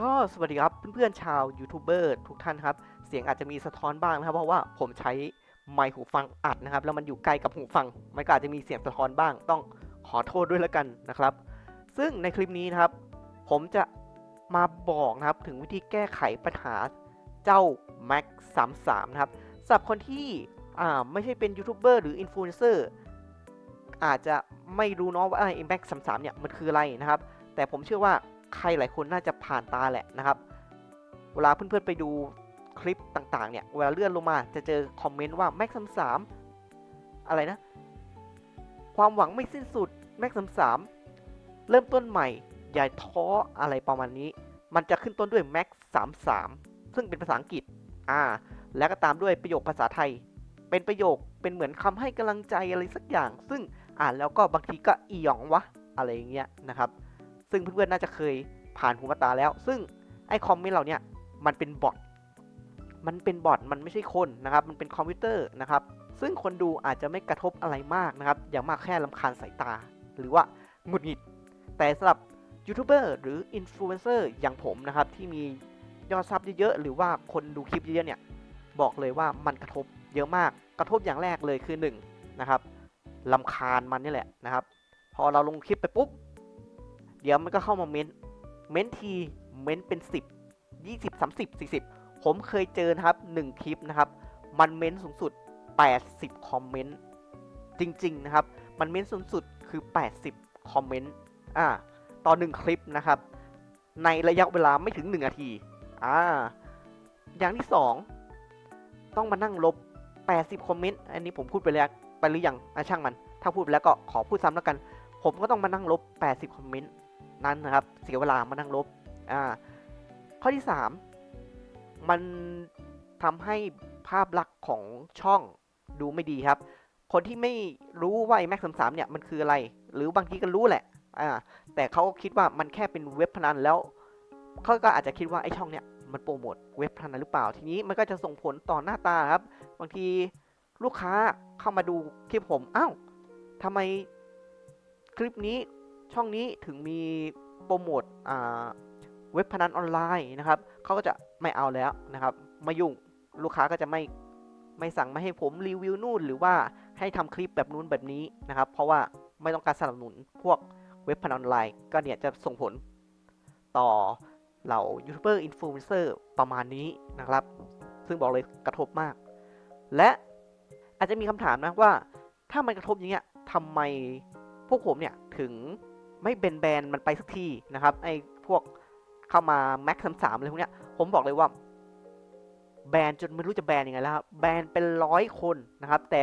ก็สวัสดีครับเพื่อนๆชาวยูทูบเบอร์ทุกท่านครับ เสียงอาจจะมีสะท้อนบ้างนะครับ เพราะว่าผมใช้ไมค์หูฟังอัดนะครับ แล้วมันอยู่ใกล้กับหูฟัง มันก็อาจจะมีเสียงสะท้อนบ้าง ต้องขอโทษด้วยแล้วกันนะครับ ซึ่งในคลิปนี้นะครับ ผมจะมาบอกนะครับถึงวิธีแก้ไขปัญหาเจ้า Mac 33นะครับสำหรับคนที่อ่าไม่ใช่เป็นยูทูบเบอร์หรืออินฟลูเอนเซอร์อาจจะไม่รู้เนาะว่าไอ้ Mac 33เนี่ยมันคืออะไรนะครับ แต่ผมเชื่อว่า ใครหลายคนน่าจะผ่านตาแหละนะครับ เวลาเพื่อนๆไปดูคลิปต่างๆเนี่ย เวลาเลื่อนลงมาจะเจอคอมเมนต์ว่า Mac 33อะไรนะ ความหวังไม่สิ้นสุด Mac 33เริ่มต้นใหม่อย่าท้ออะไรประมาณนี้ มันจะขึ้นต้นด้วย Mac 33ซึ่งเป็นภาษาอังกฤษ อ่า แล้วก็ตามด้วยประโยคภาษาไทย เป็นประโยคเป็นเหมือนคำให้กำลังใจอะไรสักอย่าง ซึ่งอ่านแล้วก็บางทีก็อีหยองวะอะไรอย่างเงี้ยนะครับ ซึ่งเพื่อนๆน่าจะเคยผ่านหูมาตาแล้ว ซึ่งไอคอมเมนต์เหล่าเนี้ยมันเป็นบอทมันเป็นบอทมันไม่ใช่คนนะครับ มันเป็นคอมพิวเตอร์นะครับ ซึ่งคนดูอาจจะไม่กระทบอะไรมากนะครับ อย่างมากแค่ลำคาญสายตา หรือว่าหงุดหงิด แต่สำหรับยูทูบเบอร์หรืออินฟลูเอนเซอร์อย่างผมนะครับ ที่มียอดซับเยอะๆ หรือว่าคนดูคลิปเยอะๆเนี่ย บอกเลยว่ามันกระทบเยอะมาก กระทบอย่างแรกเลยคือ1นงนะครับลำคาญมันนี่แหละนะครับ พอเราลงคลิปไปปุ๊บ ดี๋ยวมันก็เข้ามาเม้น เม้นที เม้นเป็น 10 20 30 40 ผมเคยเจอนะครับ 1 คลิปนะครับ มันเม้นสูงสุด 80 คอมเมนต์ จริง ๆ นะครับ มันเม้นสูงสุดคือ 80 คอมเมนต์ อ่า ต่อ 1 คลิปนะครับ ในระยะเวลาไม่ถึง 1 นาที อ่า อย่างที่ 2 ต้องมานั่งลบ 80 คอมเมนต์ อันนี้ผมพูดไปแล้ว ไปหรือยังอะช่างมัน ถ้าพูดไปแล้วก็ขอพูดซ้ำแล้วกัน ผมก็ต้องมานั่งลบ 80 คอมเมนต์ นั้นนะครับเสียเวลามานั่งลบอ่าข้อที่ 3 มันทำให้ภาพลักษณ์ของช่องดูไม่ดีครับ คนที่ไม่รู้ว่าไอ้ Mac 33เนี่ยมันคืออะไร หรือบางทีก็รู้แหละอ่าแต่เขาก็คิดว่ามันแค่เป็นเว็บพนันแล้วเขาก็อาจจะคิดว่าไอ้ช่องเนี่ยมันโปรโมทเว็บพนันหรือเปล่า ทีนี้มันก็จะส่งผลต่อหน้าตาครับ บางทีลูกค้าเข้ามาดูคลิปผม อ้าวทำไมคลิปนี้ ช่องนี้ถึงมีโปรโมทเว็บพนันออนไลน์นะครับเขาก็จะไม่เอาแล้วนะครับไม่ยุ่งลูกค้าก็จะไม่ไม่สั่งไม่ให้ผมรีวิวนู่นหรือว่าให้ทำคลิปแบบนู้นแบบนี้นะครับ เพราะว่าไม่ต้องการสนับสนุนพวกเว็บพนันออนไลน์ ก็เนี่ยจะส่งผลต่อเหล่ายูทูบเบอร์อินฟลูเอนเซอร์ประมาณนี้นะครับ ซึ่งบอกเลยกระทบมาก และอาจจะมีคำถามนะว่าถ้ามันกระทบอย่างเงี้ยทำไมพวกผมเนี่ยถึง ไม่เบนแบนมันไปสักทีนะครับไอ้พวกเข้ามาแม็กซ์สามอะไรพวกเนี้ยผมบอกเลยว่า แบนจนไม่รู้จะแบนยังไงแล้วครับแบนเป็นร้อยคนนะครับ แต่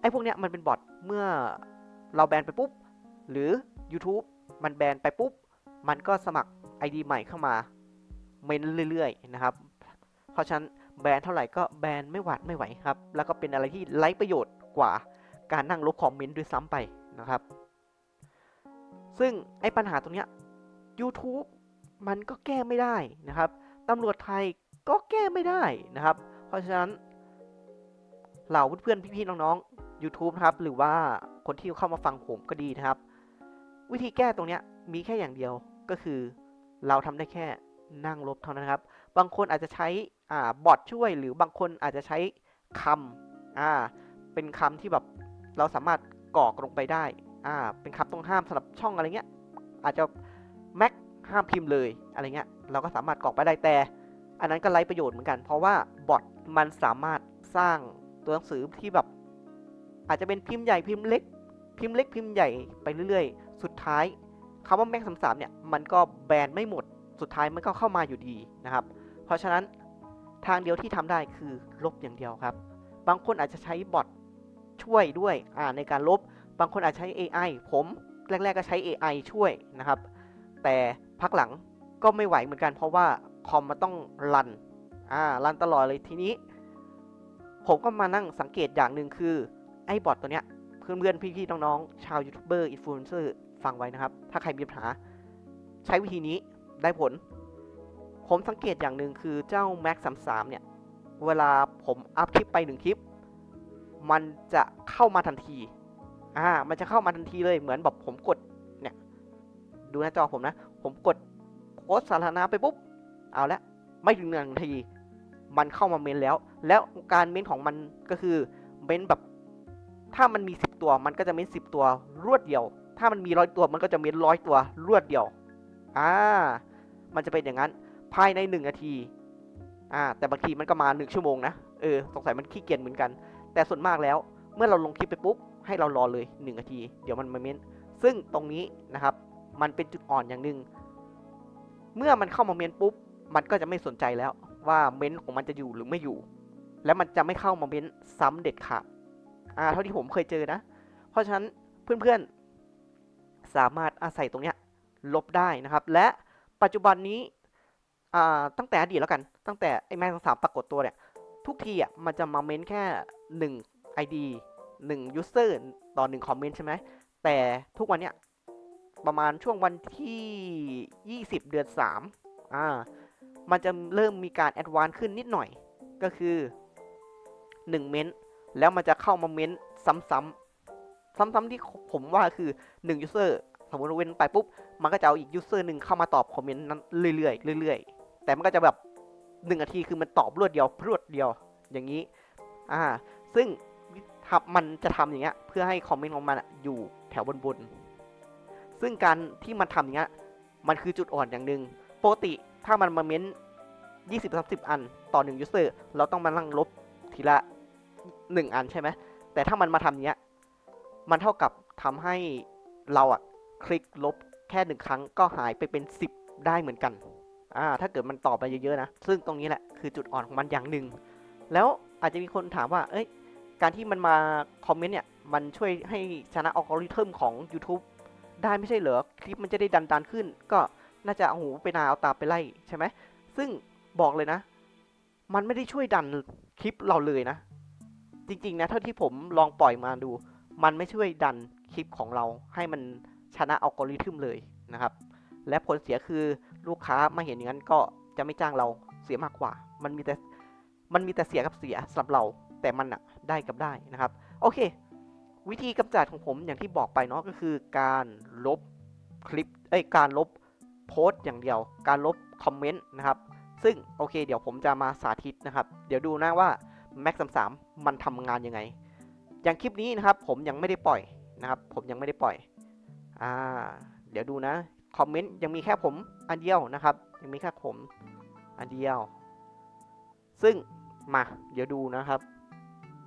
ไอ้พวกเนี้ยมันเป็นบอทเมื่อเราแบนไปปุ๊บ หรือ YouTube มันแบนไปปุ๊บ มันก็สมัคร ID ใหม่เข้ามาเมนเรื่อยๆนะครับ เพราะฉะนั้นแบนเท่าไหร่ก็แบนไม่หวาดไม่ไหวครับ แล้วก็เป็นอะไรที่ไร้ประโยชน์กว่าการนั่งลบคอมเมนต์ด้วยซ้ำไปนะครับ ซึ่งไอ้ปัญหาตรงเนี้ย YouTube มันก็แก้ไม่ได้นะครับตำรวจไทยก็แก้ไม่ได้นะครับ เพราะฉะนั้นเหล่าเพื่อนๆพี่ๆน้องๆ YouTube นะครับ หรือว่าคนที่เข้ามาฟังผมก็ดีนะครับ วิธีแก้ตรงเนี้ยมีแค่อย่างเดียวก็คือเราทำได้แค่นั่งลบเท่านั้นครับ บางคนอาจจะใช้อ่าบอทช่วยหรือบางคนอาจจะใช้คำอ่าเป็นคำที่แบบเราสามารถกรอกลงไปได้ อ่าเป็นคำต้องห้ามสำหรับช่องอะไรเงี้ยอาจจะแม็กห้ามพิมพ์เลยอะไรเงี้ยเราก็สามารถกรอกไปได้แต่ อันนั้นก็ไร้ประโยชน์เหมือนกัน เพราะว่าบอทมันสามารถสร้างตัวหนังสือที่แบบ อาจจะเป็นพิมพ์ใหญ่พิมพ์เล็ก พิมพ์เล็กพิมพ์ใหญ่ไปเรื่อยๆ สุดท้ายคำว่าแม็กสามสามเนี่ยมันก็แบนไม่หมดสุดท้ายมันก็เข้ามาอยู่ดีนะครับ เพราะฉะนั้นทางเดียวที่ทำได้คือลบอย่างเดียวครับ บางคนอาจจะใช้บอทช่วยด้วยในการลบ บางคนอาจใช้ AI ผมแรก ๆ ก็ใช้ AI ช่วยนะครับ แต่พักหลังก็ไม่ไหวเหมือนกัน เพราะว่าคอมมันต้องรันอ่ารันตลอดเลยทีนี้ ผมก็มานั่งสังเกตอย่างหนึ่งคือ ไอ้บอทตัวเนี้ยเพื่อนๆพี่ๆน้องๆชาวยูทูบเบอร์อินฟลูเอนเซอร์ฟังไว้นะครับ ถ้าใครมีปัญหา ใช้วิธีนี้ได้ผล ผมสังเกตอย่างหนึ่งคือเจ้า Max 33เนี่ย เวลาผมอัพคลิปไปหนึ่งคลิป มันจะเข้ามาทันที อ่า มันจะเข้ามาทันทีเลย เหมือนแบบผมกด เนี่ย ดูหน้าจอผมนะ ผมกดโพสสาธารณะไปปุ๊บ เอาละ ไม่ถึงหนึ่งนาที มันเข้ามาเมนแล้ว แล้วการเมนของมันก็คือ เมนแบบ ถ้ามันมีสิบตัว มันก็จะเมนสิบตัวรวดเดียว ถ้ามันมีร้อยตัว มันก็จะเมนร้อยตัวรวดเดียว อ่า มันจะเป็นอย่างนั้น ภายในหนึ่งนาที อ่า แต่บางทีมันก็มาหนึ่งชั่วโมงนะ เออ สงสัยมันขี้เกียจเหมือนกัน แต่ส่วนมากแล้ว เมื่อเราลงคลิปไปปุ๊บ ให้เรารอเลยหนึ่งนาที เดี๋ยวมันมาเม้น ซึ่งตรงนี้นะครับ มันเป็นจุดอ่อนอย่างหนึ่ง เมื่อมันเข้ามาเม้นปุ๊บ มันก็จะไม่สนใจแล้วว่าเม้นของมันจะอยู่หรือไม่อยู่ แล้วมันจะไม่เข้ามาเม้นซ้ำเด็ดขาด อ่า เท่าที่ผมเคยเจอนะ เพราะฉะนั้นเพื่อนๆ สามารถอาศัยตรงเนี้ยลบได้นะครับ และปัจจุบันนี้อ่าตั้งแต่อดีตแล้วกัน ตั้งแต่ไอ้แมงสามปรากฏตัวเนี่ย ทุกทีอะมันจะมาเม้นแค่ 1 ID 1 user ต่อ1คอมเมนต์ใช่ไหมแต่ทุกวันเนี้ยประมาณช่วงวันที่ 20 เดือน3อ่ามันจะเริ่มมีการแอดวานซ์ขึ้นนิดหน่อย ก็คือ 1 เม้นต์แล้วมันจะเข้ามาเม้นต์ซ้ำๆซ้ำๆที่ผมว่าคือ1 user สมมติเว้นไปปุ๊บ มันก็จะเอาอีก user หนึ่งเข้ามาตอบคอมเมนต์นั้นเรื่อยๆเรื่อยๆ แต่มันก็จะแบบ1นาทีคือมันตอบรวดเดียว พรวดเดียวอย่างนี้ อ่า ซึ่ง ทำมันจะทำอย่างเงี้ยเพื่อให้คอมเมนต์ของมันอยู่แถวบนๆซึ่งการที่มันทำอย่างเงี้ยมันคือจุดอ่อนอย่างหนึ่งปกติถ้ามันมาเม้น20 30 อันต่อ1 user เราต้องมานั่งลบทีละ 1 อันใช่ไหมแต่ถ้ามันมาทำอย่างเงี้ย มันเท่ากับทำให้เราอะคลิกลบแค่หนึ่งครั้งก็หายไปเป็น 10 ได้เหมือนกัน อ่า ถ้าเกิดมันตอบไปเยอะๆนะ ซึ่งตรงนี้แหละคือจุดอ่อนของมันอย่างหนึ่ง แล้วอาจจะมีคนถามว่า เอ้ย การที่มันมาคอมเมนต์เนี่ย มันช่วยให้ชนะอัลกอริทึมของ YouTube ได้ไม่ใช่เหรอ คลิปมันจะได้ดันดันขึ้น ก็น่าจะเอาหูไปนาเอาตาไปไล่ใช่ไหม ซึ่งบอกเลยนะ มันไม่ได้ช่วยดันคลิปเราเลยนะ จริงๆนะเท่าที่ผมลองปล่อยมาดู มันไม่ช่วยดันคลิปของเรา ให้มันชนะอัลกอริทึมเลยนะครับ และผลเสียคือลูกค้ามาเห็นอย่างนั้นก็จะไม่จ้างเราเสียมากกว่า มันมีแต่ มันมีแต่เสียกับเสียสำหรับเรา แต่มันอะ ได้กับได้นะครับ โอเค วิธีกำจัดของผมอย่างที่บอกไปเนาะก็คือการลบคลิปเอ้ยการลบโพสต์อย่างเดียว การลบคอมเมนต์นะครับ ซึ่งโอเค เดี๋ยวผมจะมาสาธิตนะครับ เดี๋ยวดูนะว่า Max 33มันทำงานยังไง อย่างคลิปนี้นะครับ ผมยังไม่ได้ปล่อยนะครับ ผมยังไม่ได้ปล่อยอ่าเดี๋ยวดูนะคอมเมนต์ยังมีแค่ผมอันเดียวนะครับ ยังมีแค่ผมอันเดียว ซึ่งมาเดี๋ยวดูนะครับ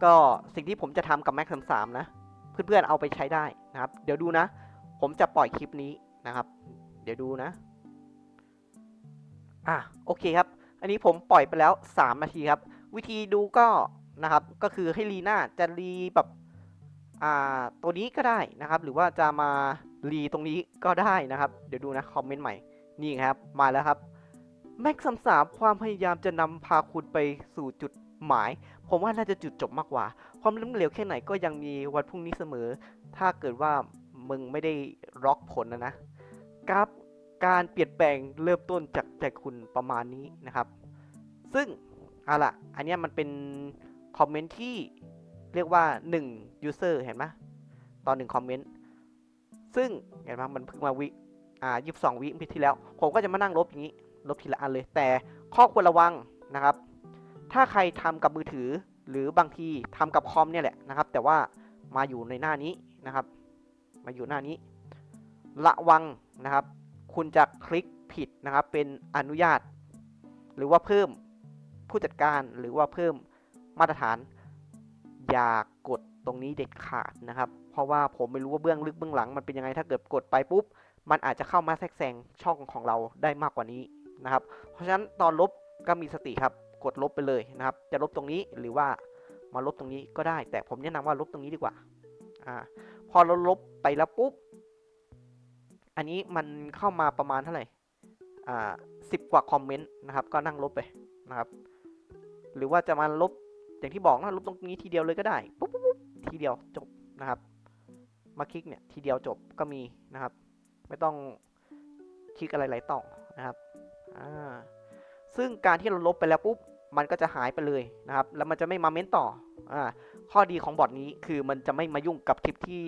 ก็สิ่งที่ผมจะทำกับ Max 33นะ เพื่อนๆเอาไปใช้ได้นะครับ เดี๋ยวดูนะ ผมจะปล่อยคลิปนี้นะครับ เดี๋ยวดูนะ อะโอเคครับ อันนี้ผมปล่อยไปแล้ว 3 นาทีครับ วิธีดูก็นะครับ ก็คือให้รีหน้าจะรีแบบอ่าตัวนี้ก็ได้นะครับ หรือว่าจะมารีตรงนี้ก็ได้นะครับ เดี๋ยวดูนะคอมเมนต์ใหม่ นี่ครับ มาแล้วครับแม็กซัมสามความพยายามจะนำพาคุณไปสู่จุดหมาย ผมว่าน่าจะจุดจบมากกว่า ความล้มเหลวแค่ไหนก็ยังมีวันพรุ่งนี้เสมอ ถ้าเกิดว่ามึงไม่ได้ล็อกผลนะนะกราฟการเปลี่ยนแปลงเริ่มต้นจากใจคุณประมาณนี้นะครับ ซึ่งเอาล่ะ อันนี้มันเป็นคอมเมนต์ที่เรียกว่า1 user เห็นไหมตอนหนึ่งคอมเมนต์ ซึ่งเห็นไหมมันเพิ่งมาวิ อ่า22วิปีที่แล้ว ผมก็จะมานั่งลบอย่างนี้ ลบทีละอันเลย แต่ข้อควรระวังนะครับ ถ้าใครทำกับมือถือ หรือบางทีทำกับคอมเนี่ยแหละนะครับ แต่ว่ามาอยู่ในหน้านี้นะครับ มาอยู่หน้านี้ ระวังนะครับ คุณจะคลิกผิดนะครับ เป็นอนุญาต หรือว่าเพิ่มผู้จัดการหรือว่าเพิ่มมาตรฐาน อย่ากดตรงนี้เด็ดขาดนะครับ เพราะว่าผมไม่รู้ว่าเบื้องลึกเบื้องหลังมันเป็นยังไงถ้าเกิดกดไปปุ๊บ มันอาจจะเข้ามาแทรกแซงช่องของเราได้มากกว่านี้นะครับ เพราะฉะนั้นตอนลบก็มีสติครับ กดลบไปเลยนะครับ จะลบตรงนี้หรือว่ามาลบตรงนี้ก็ได้ แต่ผมแนะนำว่าลบตรงนี้ดีกว่าอ่า พอเราลบไปแล้วปุ๊บ อันนี้มันเข้ามาประมาณเท่าไหร่อ่าสิบกว่าคอมเมนต์นะครับ ก็นั่งลบไปนะครับ หรือว่าจะมาลบอย่างที่บอกนะลบตรงนี้ทีเดียวเลยก็ได้ปุ๊บปุ๊บปุ๊บทีเดียวจบนะครับ มาคลิกเนี่ยทีเดียวจบก็มีนะครับ ไม่ต้องคลิกอะไรหลายต่อนะครับอ่าซึ่งการที่เราลบไปแล้วปุ๊บ มันก็จะหายไปเลยนะครับ แล้วมันจะไม่มาเม้นต่ออ่าข้อดีของบอทนี้คือมันจะไม่มายุ่งกับคลิปที่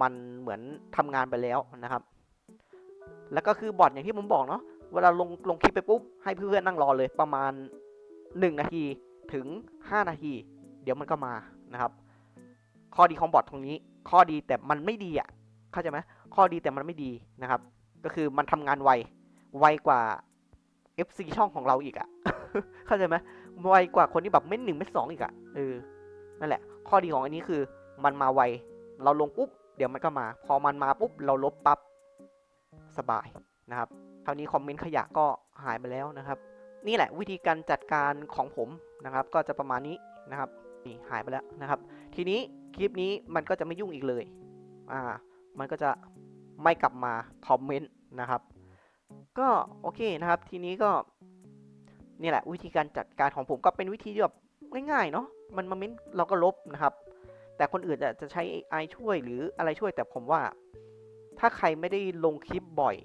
มันเหมือนทำงานไปแล้วนะครับ แล้วก็คือบอทอย่างที่ผมบอกเนาะ เวลาลงลงคลิปไปปุ๊บให้เพื่อนๆนั่งรอเลยประมาณ 1 นาทีถึง 5 นาที เดี๋ยวมันก็มานะครับ ข้อดีของบอทตรงนี้ ข้อดีแต่มันไม่ดีอะ เข้าใจไหมข้อดีแต่มันไม่ดีนะครับ ก็คือมันทำงานไว ไวกว่า FC ช่องของเราอีกอะเข้าใจไหมไวกว่าคนที่แบบเม็ดหนึ่งเม็ดสองอีกอะเออนั่นแหละ ข้อดีของอันนี้คือมันมาไว เราลงปุ๊บ เดี๋ยวมันก็มา พอมันมาปุ๊บ เราลบปั๊บสบายนะครับคราวนี้คอมเมนต์ขยะก็หายไปแล้วนะครับ นี่แหละวิธีการจัดการของผมนะครับ ก็จะประมาณนี้นะครับนี่หายไปแล้วนะครับ ทีนี้คลิปนี้มันก็จะไม่ยุ่งอีกเลย อ่า มันก็จะไม่กลับมาคอมเมนต์นะครับ ก็โอเคนะครับ ทีนี้ก็นี่แหละวิธีการจัดการของผมก็เป็นวิธีที่แบบง่ายๆเนาะมันมาเม้นเราก็ลบนะครับ แต่คนอื่นจะจะใช้ AI ช่วยหรืออะไรช่วยแต่ผมว่า ถ้าใครไม่ได้ลงคลิปบ่อย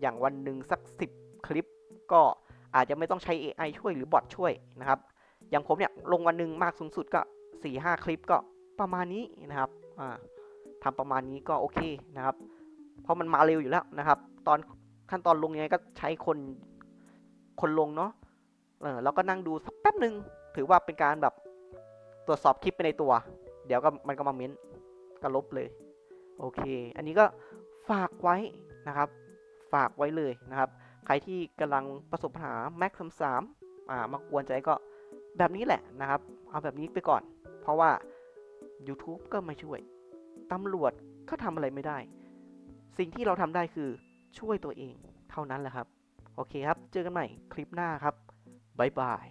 อย่างวันหนึ่งสักสิบคลิป ก็อาจจะไม่ต้องใช้ AI ช่วยหรือบอทช่วยนะครับ อย่างผมเนี่ยลงวันหนึ่งมากสูงสุดก็สี่ห้าคลิปก็ประมาณนี้นะครับทำประมาณนี้ก็โอเคนะครับ เพราะมันมาเร็วอยู่แล้วนะครับ ตอน ขั้นตอนลงยังไงก็ใช้คนคนลงเนาะเออแล้วก็นั่งดูสักแป๊บหนึ่งถือว่าเป็นการแบบตรวจสอบคลิปไปในตัว เดี๋ยวก็มันก็มาเม้นก็ลบเลย โอเค อันนี้ก็ฝากไว้นะครับ ฝากไว้เลยนะครับ ใครที่กำลังประสบปัญหา Mac 3 3อ่ามากวนใจก็แบบนี้แหละนะครับ เอาแบบนี้ไปก่อน เพราะว่า YouTube ก็ไม่ช่วยตำรวจก็ทำอะไรไม่ได้ สิ่งที่เราทำได้คือ ช่วยตัวเองเท่านั้นแหละครับ โอเคครับ เจอกันใหม่คลิปหน้าครับบ๊ายบาย